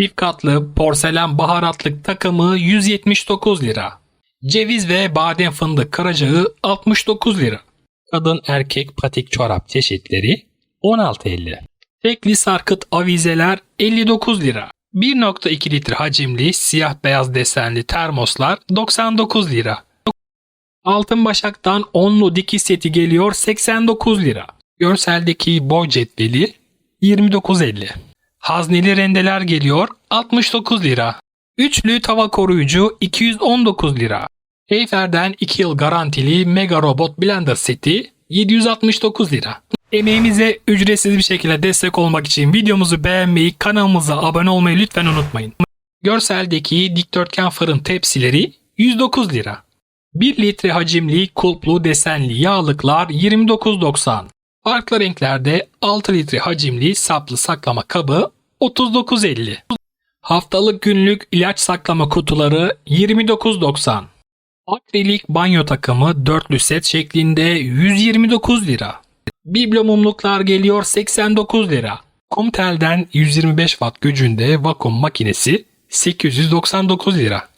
Çift katlı porselen baharatlık takımı 179 lira. Ceviz ve badem fındık karacağı 69 lira. Kadın erkek patik çorap çeşitleri 16.50. Tekli sarkıt avizeler 59 lira. 1.2 litre hacimli siyah beyaz desenli termoslar 99 lira. Altın Başak'tan onlu dikiş seti geliyor 89 lira. Görseldeki boy cetveli 29.50. Hazneli rendeler geliyor 69 lira. Üçlü tava koruyucu 219 lira. Heyfer'den 2 yıl garantili Mega Robot Blender seti 769 lira. Emeğimize ücretsiz bir şekilde destek olmak için videomuzu beğenmeyi, kanalımıza abone olmayı lütfen unutmayın. Görseldeki dikdörtgen fırın tepsileri 109 lira. 1 litre hacimli kulplu desenli yağlıklar 29.90. Farklı renklerde 6 litre hacimli saplı saklama kabı 39.50. Haftalık günlük ilaç saklama kutuları 29.90. Akrilik banyo takımı dörtlü set şeklinde 129 lira. Biblo mumluklar geliyor 89 lira. Kumtel'den 125 watt gücünde vakum makinesi 899 lira.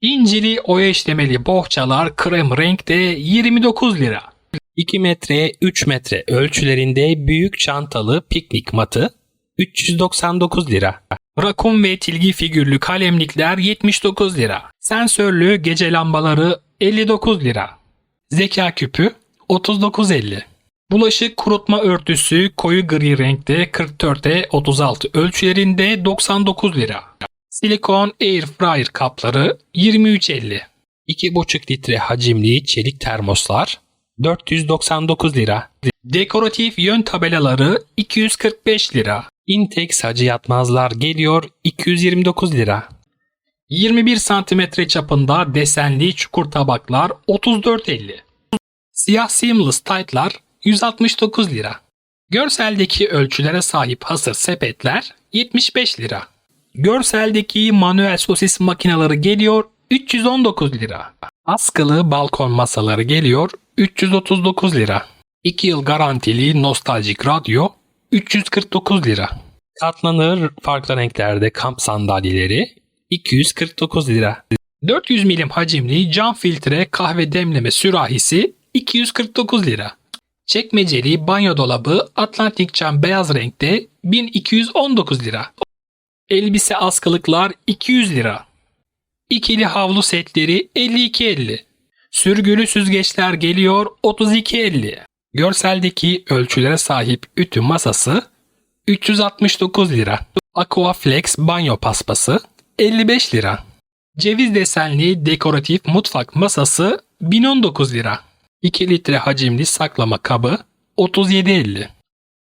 İncili oya işlemeli bohçalar krem renkte 29 lira. 2 metre 3 metre ölçülerinde büyük çantalı piknik matı 399 lira. Rakun ve tilgi figürlü kalemlikler 79 lira. Sensörlü gece lambaları 59 lira. Zeka küpü 39.50. Bulaşık kurutma örtüsü koyu gri renkte 44'e 36 ölçülerinde 99 lira. Silikon air fryer kapları 23.50. 2,5 litre hacimli çelik termoslar 499 lira. Dekoratif yön tabelaları 245 lira. Intex hacı yatmazlar geliyor 229 lira. 21 santimetre çapında desenli çukur tabaklar 34.50. Siyah seamless tight'lar 169 lira. Görseldeki ölçülere sahip hasır sepetler 75 lira. Görseldeki manuel sosis makineleri geliyor 319 lira. Askılı balkon masaları geliyor 339 lira. 2 yıl garantili nostaljik radyo 349 lira. Katlanır farklı renklerde kamp sandalyeleri 249 lira. 400 milim hacimli cam filtre kahve demleme sürahisi 249 lira. Çekmeceli banyo dolabı Atlantik cam beyaz renkte 1219 lira. Elbise askılıklar 200 lira. İkili havlu setleri 52.50. Sürgülü süzgeçler geliyor 32.50. Görseldeki ölçülere sahip ütü masası 369 lira. Aquaflex banyo paspası 55 lira. Ceviz desenli dekoratif mutfak masası 1019 lira. 2 litre hacimli saklama kabı 37.50.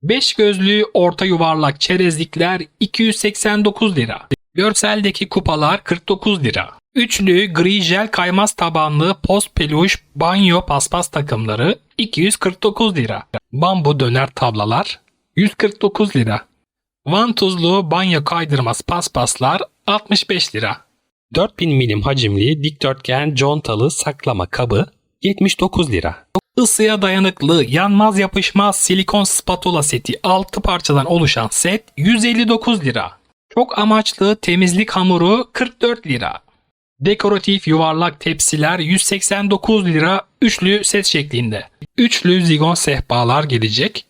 5 gözlü orta yuvarlak çerezlikler 289 lira. Görseldeki kupalar 49 lira. Üçlü gri jel kaymaz tabanlı post peluş banyo paspas takımları 249 lira. Bambu döner tablalar 149 lira. Vantuzlu banyo kaydırmaz paspaslar 65 lira. 4000 milim hacimli dikdörtgen contalı saklama kabı 79 lira. Isıya dayanıklı, yanmaz yapışmaz silikon spatula seti 6 parçadan oluşan set 159 lira. Çok amaçlı temizlik hamuru 44 lira. Dekoratif yuvarlak tepsiler 189 lira üçlü set şeklinde. Üçlü zigon sehpalar gelecek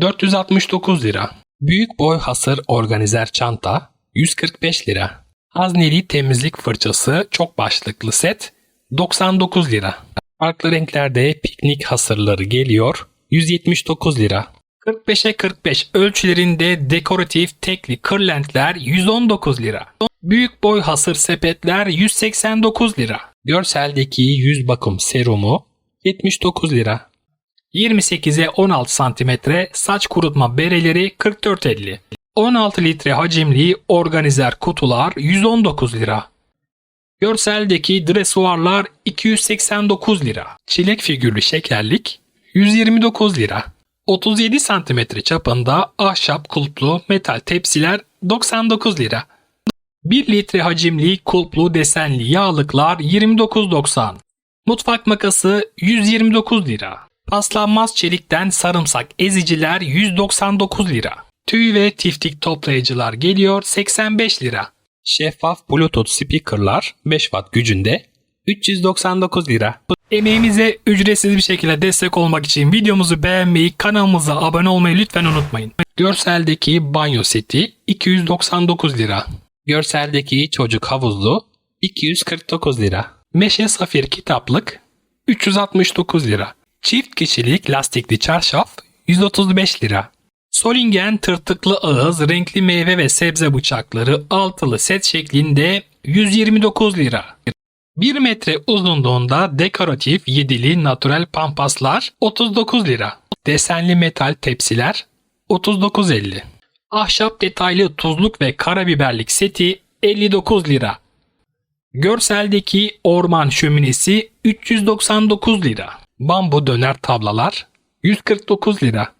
469 lira. Büyük boy hasır organizer çanta 145 lira. Hazneli temizlik fırçası çok başlıklı set 99 lira. Farklı renklerde piknik hasırları geliyor 179 lira. 45'e 45 ölçülerinde dekoratif tekli kırlentler 119 lira. Büyük boy hasır sepetler 189 lira. Görseldeki yüz bakım serumu 79 lira. 28'e 16 santimetre saç kurutma bereleri 44.50. 16 litre hacimli organizer kutular 119 lira. Görseldeki dresuarlar 289 lira. Çilek figürlü şekerlik 129 lira. 37 santimetre çapında ahşap kulplu metal tepsiler 99 lira. 1 litre hacimli kulplu desenli yağlıklar 29.90. Mutfak makası 129 lira. Paslanmaz çelikten sarımsak eziciler 199 lira. Tüy ve tiftik toplayıcılar geliyor 85 lira. Şeffaf Bluetooth speakerlar 5 watt gücünde 399 lira. Emeğimize ücretsiz bir şekilde destek olmak için videomuzu beğenmeyi, kanalımıza abone olmayı lütfen unutmayın. Görseldeki banyo seti 299 lira. Görseldeki çocuk havuzlu 249 lira. Meşe safir kitaplık 369 lira. Çift kişilik lastikli çarşaf 135 lira. Solingen tırtıklı ağız renkli meyve ve sebze bıçakları altılı set şeklinde 129 lira. 1 metre uzunluğunda dekoratif yedili natural pampaslar 39 lira. Desenli metal tepsiler 39.50. Ahşap detaylı tuzluk ve karabiberlik seti 59 lira. Görseldeki orman şöminesi 399 lira. Bambu döner tablalar 149 lira.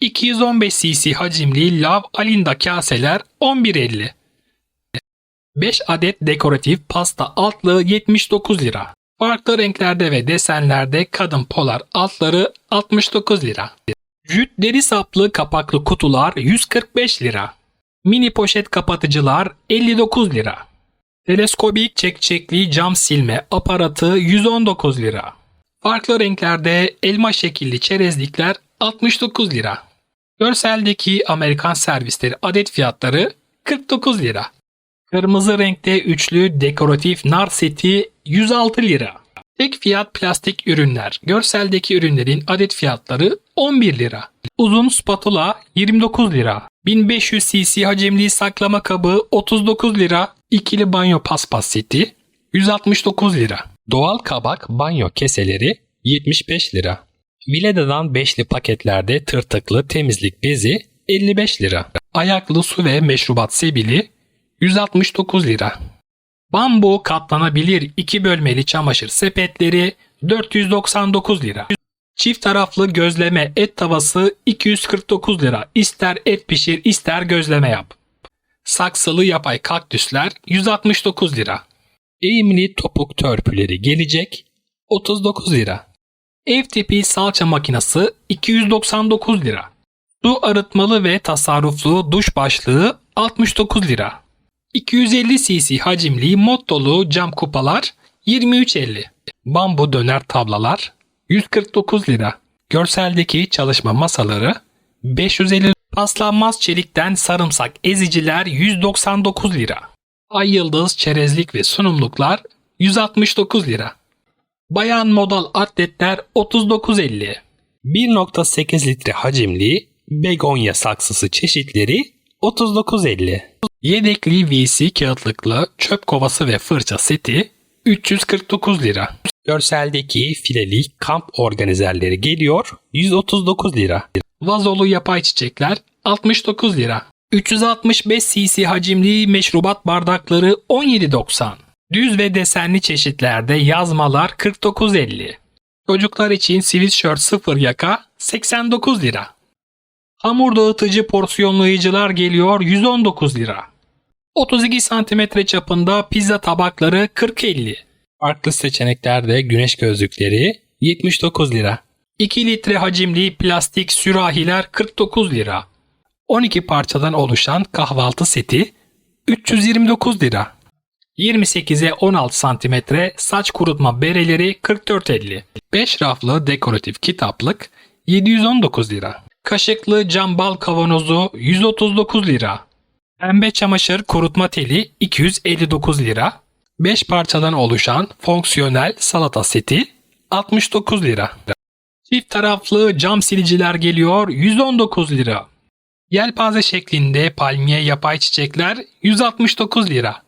215 cc hacimli lav alinda kaseler 11.50. 5 adet dekoratif pasta altlığı 79 lira. Farklı renklerde ve desenlerde kadın polar altları 69 lira. Jüt deri saplı kapaklı kutular 145 lira. Mini poşet kapatıcılar 59 lira. Teleskobik çekçekli cam silme aparatı 119 lira. Farklı renklerde elma şekilli çerezlikler 69 lira. Görseldeki Amerikan servisleri adet fiyatları 49 lira. Kırmızı renkte üçlü dekoratif nar seti 106 lira. Tek fiyat plastik ürünler. Görseldeki ürünlerin adet fiyatları 11 lira. Uzun spatula 29 lira. 1500 cc hacimli saklama kabı 39 lira. İkili banyo paspas seti 169 lira. Doğal kabak banyo keseleri 75 lira. Vileda'dan beşli paketlerde tırtıklı temizlik bezi 55 lira. Ayaklı su ve meşrubat sebili 169 lira. Bambu katlanabilir iki bölmeli çamaşır sepetleri 499 lira. Çift taraflı gözleme et tavası 249 lira. İster et pişir ister gözleme yap. Saksılı yapay kaktüsler 169 lira. Eğimli topuk törpüleri gelecek 39 lira. Ev tipi salça makinesi 299 lira. Su arıtmalı ve tasarruflu duş başlığı 69 lira. 250 cc hacimli mod dolu cam kupalar 23.50. Bambu döner tablalar 149 lira. Görseldeki çalışma masaları 550 Paslanmaz çelikten sarımsak eziciler 199 lira. Ay yıldız çerezlik ve sunumluklar 169 lira. Bayan modal atletler 39.50. 1.8 litre hacimli begonya saksısı çeşitleri 39.50. Yedekli VC kağıtlıklı çöp kovası ve fırça seti 349 lira. Görseldeki fileli kamp organizerleri geliyor 139 lira. Vazolu yapay çiçekler 69 lira. 365 cc hacimli meşrubat bardakları 17.90. Düz ve desenli çeşitlerde yazmalar 49.50. Çocuklar için sweatshirt 0 yaka 89 lira. Hamur dağıtıcı porsiyonlayıcılar geliyor 119 lira. 32 cm çapında pizza tabakları 40.50. Farklı seçeneklerde güneş gözlükleri 79 lira. 2 litre hacimli plastik sürahiler 49 lira. 12 parçadan oluşan kahvaltı seti 329 lira. 28'e 16 cm saç kurutma bereleri 44.50. 5 raflı dekoratif kitaplık 719 lira. Kaşıklı cam bal kavanozu 139 lira. Pembe çamaşır kurutma teli 259 lira. 5 parçadan oluşan fonksiyonel salata seti 69 lira. Çift taraflı cam siliciler geliyor 119 lira. Yelpaze şeklinde palmiye yapay çiçekler 169 lira.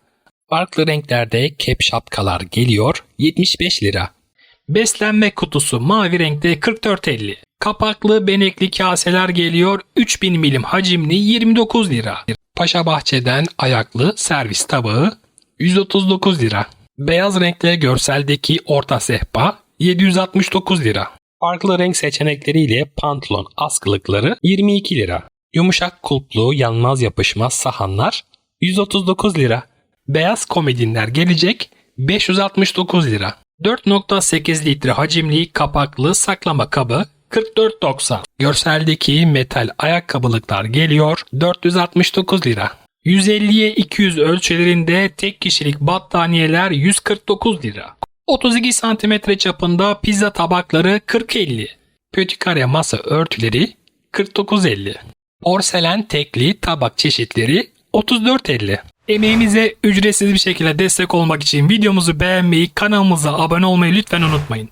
Farklı renklerde kep şapkalar geliyor 75 lira. Beslenme kutusu mavi renkte 44.50. Kapaklı benekli kaseler geliyor 3000 milim hacimli 29 lira. Paşa Bahçe'den ayaklı servis tabağı 139 lira. Beyaz renkte görseldeki orta sehpa 769 lira. Farklı renk seçenekleriyle pantolon askılıkları 22 lira. Yumuşak kulplu yanmaz yapışmaz sahanlar 139 lira. Beyaz komedinler gelecek 569 lira. 4.8 litre hacimli kapaklı saklama kabı 44.90. Görseldeki metal ayakkabılıklar geliyor 469 lira. 150'ye 200 ölçülerinde tek kişilik battaniyeler 149 lira. 32 santimetre çapında pizza tabakları 40.50. Pötikare masa örtüleri 49.50. Porselen tekli tabak çeşitleri 34.50. Emeğimize ücretsiz bir şekilde destek olmak için videomuzu beğenmeyi, kanalımıza abone olmayı lütfen unutmayın.